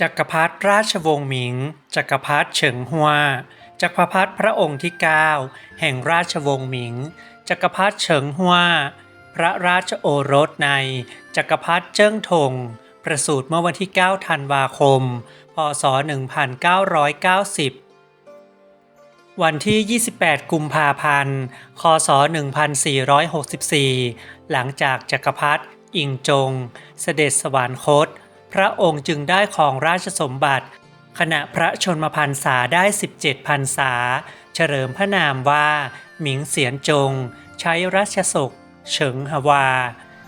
จักรพรรดิราชวงศ์หมิง จักรพรรดิเฉิงฮัว จักรพรรดิพระองค์ที่ 9 แห่งราชวงศ์หมิง จักรพรรดิเฉิงฮัว พระราชโอรสใน จักรพรรดิเจิ้งทงประสูติเมื่อวันที่ 9 ธันวาคม พศ 1990 วันที่ 28 กุมภาพันธ์ คศ 1464 หลังจากจักรพรรดิอิงจง เสด็จสวรรคต พระองค์จึงได้ครองราชสมบัติ ขณะพระชนมพรรษาได้ 17พรรษา เฉลิมพระนามว่าหมิงเสียนจง ใช้ราชสกเฉิงฮวา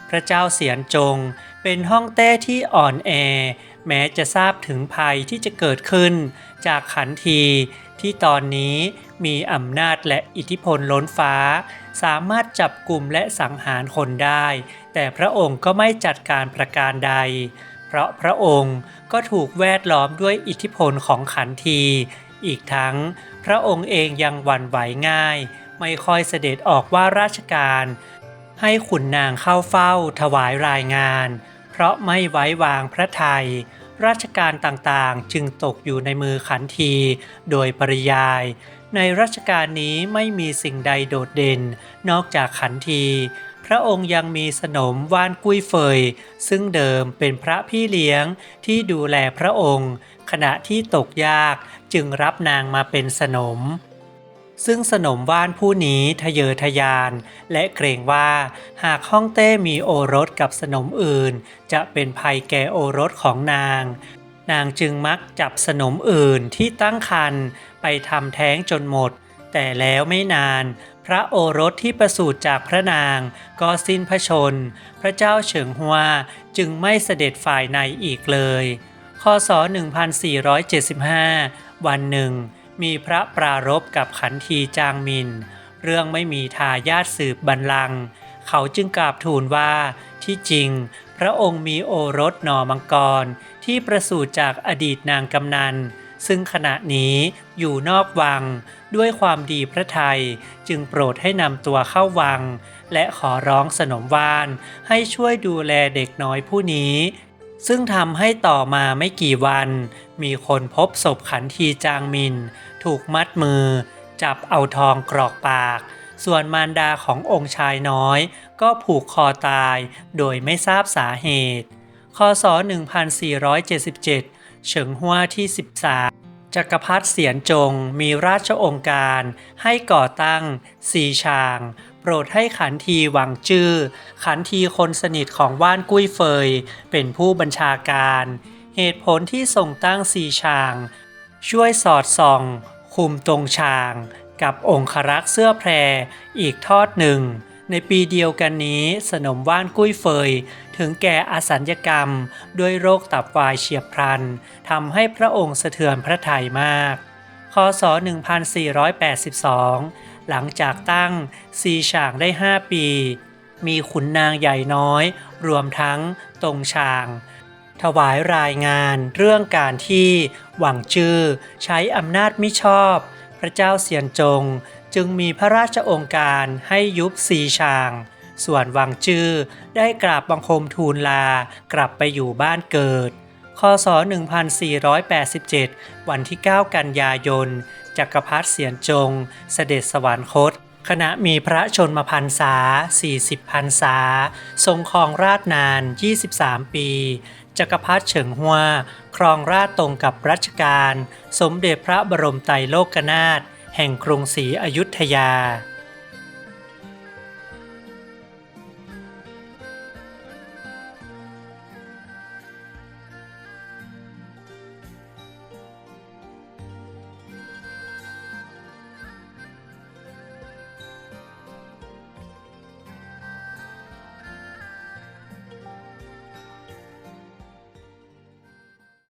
พระเจ้าเสียนจง เป็นห้องเต้ที่อ่อนแอ แม้จะทราบถึงภัยที่จะเกิดขึ้น จากขันทีที่ตอนนี้มีอำนาจและอิทธิพลล้นฟ้า สามารถจับกลุ่มและสังหารคนได้ แต่พระองค์ก็ไม่จัดการประการใด เพราะพระองค์ก็ถูกแวดล้อมด้วยอิทธิพลของขันที อีกทั้งพระองค์เองยังหวั่นไหวง่าย ไม่ค่อยเสด็จออกว่าราชการ ให้ขุนนางเข้าเฝ้าถวายรายงาน เพราะไม่ไว้วางพระทัยราชการต่างๆจึงตกอยู่ในมือขันที โดยปริยาย ในรัชกาลนี้ไม่มีสิ่งใดโดดเด่น นอกจากขันที ระองค์ยังมีสนมว่านกุ้ยเฟย ซึ่งเดิมเป็นพระพี่เลี้ยงที่ดูแลพระองค์ ขณะที่ตกยากจึงรับนางมาเป็นสนม ซึ่งสนมว่านผู้นี้ทะเยอทะยาน และเกรงว่าหากฮ่องเต้มีโอรสกับสนมอื่น จะเป็นภัยแก่โอรสของนาง นางจึงมักจับสนมอื่นที่ตั้งครรภ์ไปทำแท้งจนหมดแต่แล้วไม่นาน พระโอรสที่ประสูติจากพระนางก็สิ้นพระชน พระเจ้าเฉิงฮัวจึงไม่เสด็จฝ่ายในอีกเลย คศ 1475 วันหนึ่ง มีพระปรารภกับขันทีจางมิน เรื่องไม่มีทายาทสืบบัลลังก์เขาจึงกราบทูลว่าที่จริง พระองค์มีโอรสหนอมังกรที่ประสูติจากอดีตนางกำนัน ซึ่งขณะนี้อยู่นอกวังด้วยความดีพระไทยจึงโปรดให้นำตัวเข้าวัง และขอร้องสนมวานให้ช่วยดูแลเด็กน้อยผู้นี้ ซึ่งทำให้ต่อมาไม่กี่วัน มีคนพบศพขันทีจางมิน ถูกมัดมือ จับเอาทองกรอกปาก ส่วนมารดาขององค์ชายน้อย ก็ผูกคอตายโดยไม่ทราบสาเหตุคศ 1477 เฉิงฮัวที่ 13 จักรพรรดิเสียนจงมีราชองค์การให้ก่อตั้งซีชาง โปรดให้ขันทีหวังจื้อ ขันทีคนสนิทของว่านกุ้ยเฟย เป็นผู้บัญชาการ เหตุผลที่ส่งตั้งซีชาง ช่วยสอดส่อง คุมตรงชาง กับองครักษ์เสื้อแพรอีกทอดหนึ่ง ในปีเดียวกันนี้สนมว่านกุ้ยเฟย ถึงแก่อสัญญกรรม ด้วยโรคตับวายเฉียบพลันทำให้พระองค์สะเทือนพระทัยมาก คศ 1482 หลังจากตั้งซีฉางได้ 5 ปี มีขุนนางใหญ่น้อย รวมทั้งตรงชาง ถวายรายงานเรื่องการที่หวังจื้อใช้อำนาจมิชอบ พระเจ้าเสียนจง จึงมีพระราชองค์การให้ยุบซีชาง ส่วนวังจื้อได้กราบบังคมทูลลากลับไปอยู่บ้านเกิด คศ 1487 วันที่ 9 กันยายน จักรพรรดิเสียนจง เสด็จสวรรคตขณะมีพระชนมพรรษา 40 พรรษา ทรงครองราชนาน 23 ปี จักรพรรดิเฉิงฮัว ครองราชตรงกับรัชกาล สมเด็จพระบรมไตรโลกนาถ แห่งกรุงศรีอยุธยา